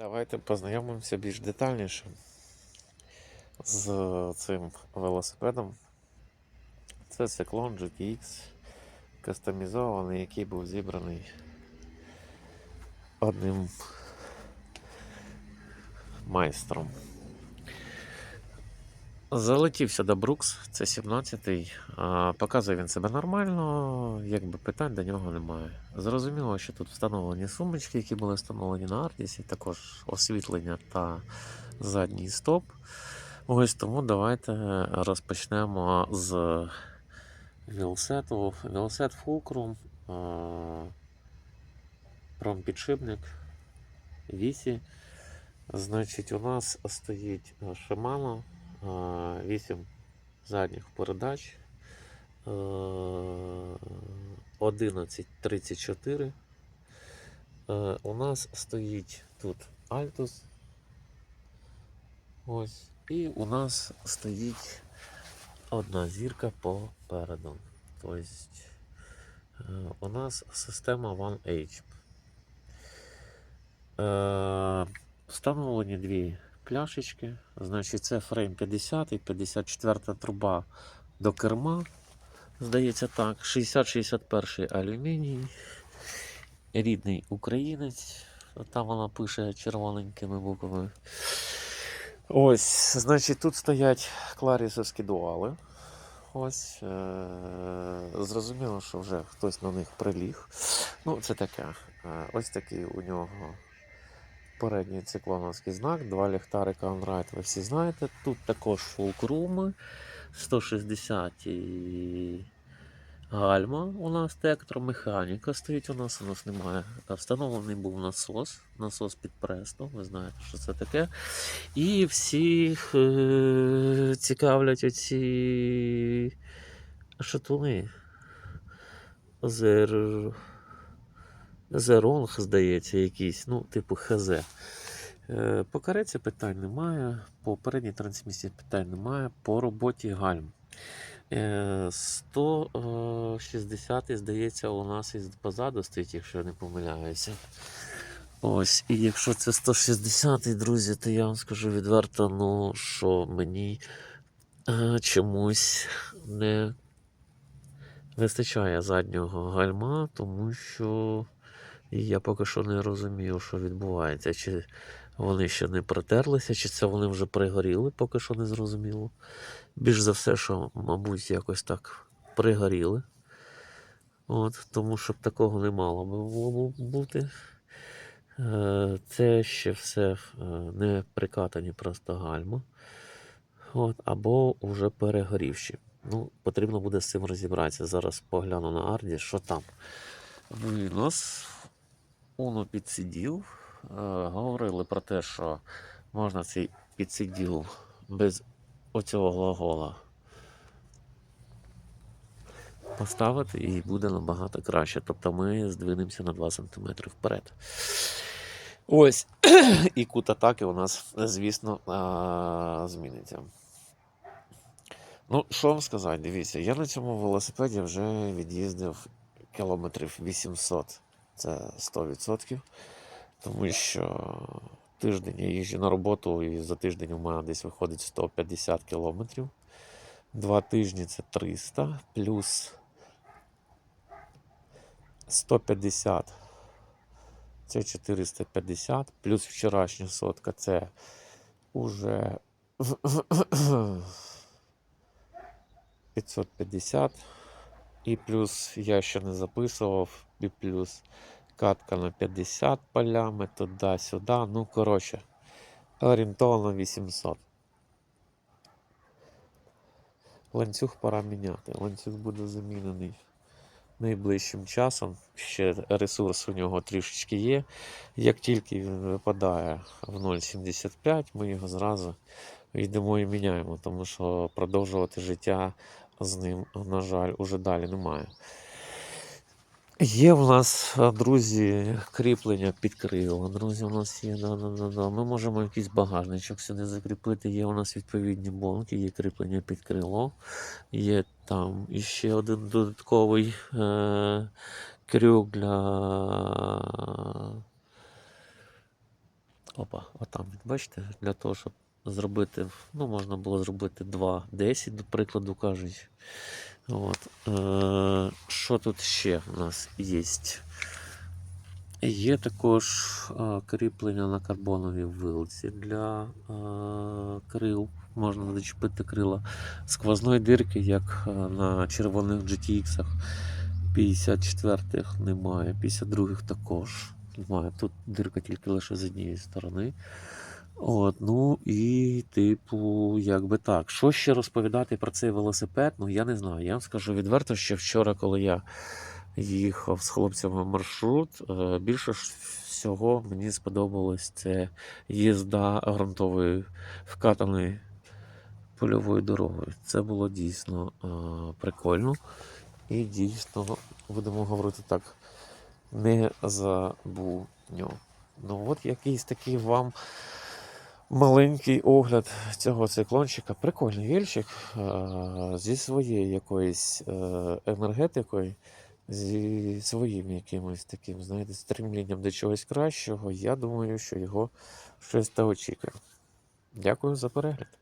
Давайте познайомимося більш детальніше з цим велосипедом. Це циклон GTX кастомізований, який був зібраний одним майстром. Залетівся до Брукс, це 17-й. а, Показує він себе нормально, якби питань до нього немає. Зрозуміло, що тут встановлені сумочки, які були встановлені на Артісі, також освітлення та задній стоп. Ось тому давайте розпочнемо з вілсету. Вілсет Fulcrum, промпідшипник, вісі. Значить, у нас стоїть Shimano 8 задніх передач. е, 11.34. Е, У нас стоїть тут Altus. Ось. І у нас стоїть одна зірка попереду. Тобто е, у нас система OneH. Е, Встановлені дві пляшечки. Значить, це фрейм 50 і 54 труба до керма. Здається так. 60-61 алюміній. Рідний українець. Там вона пише червоненькими буквами. Ось, значить, тут стоять кларісовські дуали. Ось. Е- зрозуміло, що вже хтось на них приліг. Ну, це таке. Е, ось такий у нього передній циклоновський знак, два ліхтарика Onride, ви всі знаєте. Тут також фулкруми, 160 і гальма у нас тектромеханіка стоїть у нас, у нас немає. Встановлений був насос, насос під престо, ви знаєте, що це таке. І всіх е- цікавлять оці шатуни. Зеронг, здається, якийсь, ну, типу ХЗ. Е, По кареці питань немає, по передній трансмісії питань немає, по роботі гальм. Е, 160, здається, у нас із позаду стоїть, якщо я не помиляюся. Ось, і якщо це 160, друзі, то я вам скажу відверто, ну, що мені е, чомусь не вистачає заднього гальма, тому що я поки що не розумію, що відбувається. Чи вони ще не протерлися, чи це вони вже пригоріли, поки що не зрозуміло. Більш за все, що, мабуть, якось так пригоріли. От, тому щоб такого не мало би було бути. Е, Це ще все е, не прикатані просто гальма. От, або вже перегорівші. Ну, потрібно буде з цим розібратися. Зараз погляну на Арді, що там. У нас Уно підсидів. Е, говорили про те, що можна цей підсиділ без оцього глагола поставити і буде набагато краще. Тобто ми здвинемося на 2 см вперед. Ось. І кут атаки у нас, звісно, зміниться. Ну, що вам сказати, дивіться, я на цьому велосипеді вже від'їздив кілометрів 800. Це 100%. Тому що тиждень я їжджу на роботу, і за тиждень у мене десь виходить 150 кілометрів. Два тижні це 300, плюс 150 це 450, плюс вчорашня сотка це уже 550. І плюс я ще не записував, і плюс катка на 50 полями, туди-сюди. Ну, коротше, орієнтовно 800. Ланцюг пора міняти. Ланцюг буде замінений найближчим часом. Ще ресурс у нього трішечки є. Як тільки він випадає в 0,75, ми його зразу йдемо і міняємо, тому що продовжувати життя з ним, на жаль, уже далі немає. Є в нас, друзі, кріплення під крило. Друзі, у нас є. Да, да, да, да. Ми можемо якийсь багажничок сюди закріпити. Є у нас відповідні болти, є кріплення під крило. Є там іще один додатковий е- крюк для Опа, отам, бачите, для того, щоб зробити, ну, можна було зробити 2,10, до прикладу кажучи. От. Що тут ще в нас є? Є також е, кріплення на карбоновій вилці для крил. Можна зачепити крила сквозної дирки, як на червоних GTX. 54-х немає, 52-х також немає. Тут дирка тільки лише з однієї сторони. От, ну і, типу, якби так. Що ще розповідати про цей велосипед? Ну, я не знаю. Я вам скажу відверто, що вчора, коли я їхав з хлопцями маршрут, е, більше всього мені сподобалось це їзда ґрунтовою вкатаною польовою дорогою. Це було дійсно е, прикольно. І дійсно, будемо говорити так, не забудньо. Ну, от якийсь такий вам маленький огляд цього циклончика. Прикольний вільчик зі своєю якоюсь е, енергетикою, зі своїм якимось таким, знаєте, стремлінням до чогось кращого. Я думаю, що його щось та очікує. Дякую за перегляд.